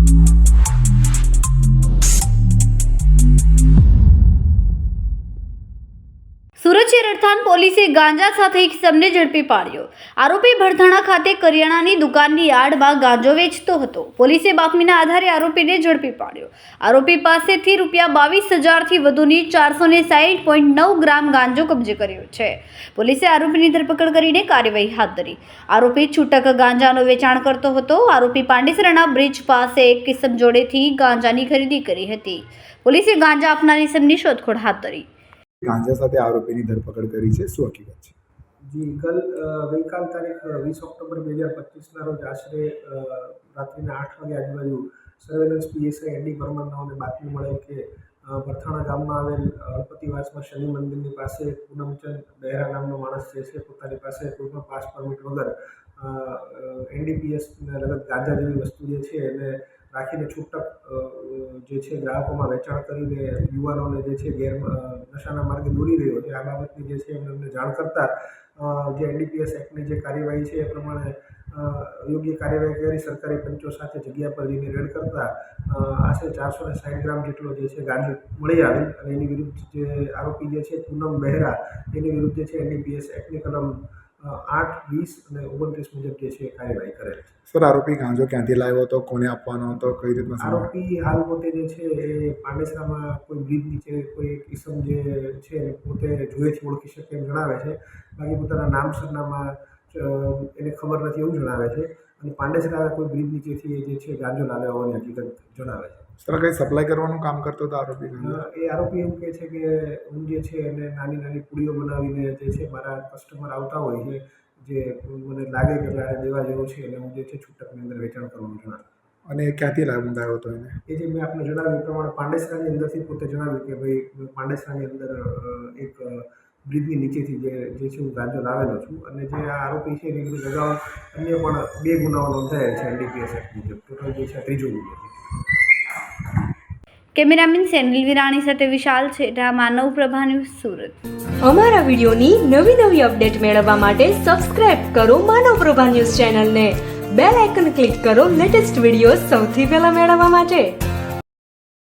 સુરત શહેર અર્થાન પોલીસે ગાંજા સાથે એક સમને ઝડપી પાડ્યો. આરોપી ભરથાણા ખાતે કરિયાણાની દુકાનની યાર્ડમાં ગાંજો વેચતો હતો. પોલીસે બાતમીના આધારે આરોપીને ઝડપી પાડ્યો. આરોપી પાસેથી રૂપિયા બાવીસ હજારથી વધુની ચારસો ને સાહીઠ પોઈન્ટ નવ ગ્રામ ગાંજો કબજે કર્યો છે. પોલીસે આરોપીની ધરપકડ કરીને કાર્યવાહી હાથ ધરી. આરોપી છૂટક ગાંજાનો વેચાણ કરતો હતો. આરોપી પાંડેસરાના બ્રિજ પાસે એક કિસમ જોડેથી ગાંજાની ખરીદી કરી હતી. પોલીસે ગાંજા આપનાર ઇસમની શોધખોળ હાથ ધરી. ગાંજા સાથે આરોપીની ધરપકડ કરી છે. શું હકીકત છે? જી, ગલ ગઈકાલ તારીખ વીસ ઓક્ટોબર બે હજાર પચીસના રોજ આશરે રાત્રિના આઠ વાગે આજુબાજુ સર્વેલન્સ પીએસઆઈ એનડી પરમારનાઓને બાતમી મળે કે ભરથાણા ગામમાં આવેલ અળપતિવાસમાં શનિ મંદિરની પાસે પૂનમચંદ બહેરા નામનો માણસ જે છે, પોતાની પાસે કોઈ પણ પાસ પરમિટ વગર એનડીપીએસ લગત ગાંજા જેવી વસ્તુ જે છે એને રાખીને છૂટક જે છે ગ્રાહકોમાં વેચાણ કરીને યુવાનોને જે છે ગેર નશાના માર્ગે દોરી રહ્યો છે. આ બાબતની જે છે એમને અમને જાણ કરતાં જે એનડીપીએસ એક્ટની જે કાર્યવાહી છે એ પ્રમાણે યોગ્ય કાર્યવાહી કરી સરકારી પંચો સાથે જગ્યા પર જઈને રેડ કરતા આશરે ચારસો ને સાઠ ગ્રામ જેટલો જે છે ગાંજો મળી આવી અને એની વિરુદ્ધ જે આરોપી જે છે પૂનમ બહેરા, એની વિરુદ્ધ જે છે એનડીપીએસ એક્ટની કલમ આઠ વીસ અને ઓગણત્રીસ મુજબ જે છે કાર્યવાહી કરેલ છે. સર આરોપી ગાંજો ક્યાંથી લાવ્યો હતો? કોને આપવાનો હતો? કઈ રીતના આરોપી હાલ પોતે જે છે એ પાંડેસરામાં કોઈ બ્રિજ નીચે કોઈ કિસમ જે છે એ પોતે જોયેથી ઓળખી શકે એમ જણાવે છે. બાકી પોતાના નામ સરનામા એને ખબર નથી એવું જણાવે છે. અને પાંડેસરા કોઈ બ્રિજ નીચેથી જે છે ગાંજો લાવ્યા હોવાની હકીકત જણાવે છે. સર કઈ સપ્લાય કરવાનું કામ કરતો હતો આરોપી એ આરોપી એમ કહે છે કે હું જે છે એને નાની નાની પુડીઓ બનાવીને જે છે મારા કસ્ટમર આવતા હોય છે જે મને લાગે કે મારે દેવા જેવો છે એને હું જે છે છૂટકની અંદર વેચાણ કરવાનું જણાવે અને ક્યાંથી લાવ્યો હતો એને? એ જે મેં આપને જણાવ્યું પ્રમાણે પાંડેસરાની અંદરથી પોતે જણાવ્યું કે ભાઈ પાંડેસરાની અંદર એક બ્રિજની નીચેથી જે જે છે હું ગાંજો લાવેલો છું અને જે આ આરોપી છે એની વિરુદ્ધ અગાઉ અન્ય પણ બે ગુનાઓ નોંધાયેલ છે એનડીપીએસ એક્ટ મુજબ. ટોટલ જે છે ત્રીજો ગુનો કેમેરામેન સેનિલ વિરાણી સાથે વિશાલ છેટા માનવ પ્રભા ન્યૂઝ સુરત. અમારા વિડીયોની નવી નવી અપડેટ મેળવવા માટે સબસ્ક્રાઇબ કરો માનવ પ્રભા ન્યૂઝ ચેનલને. બેલ આઇકન ક્લિક કરો લેટેસ્ટ વીડિયો સૌથી પહેલા મેળવવા માટે.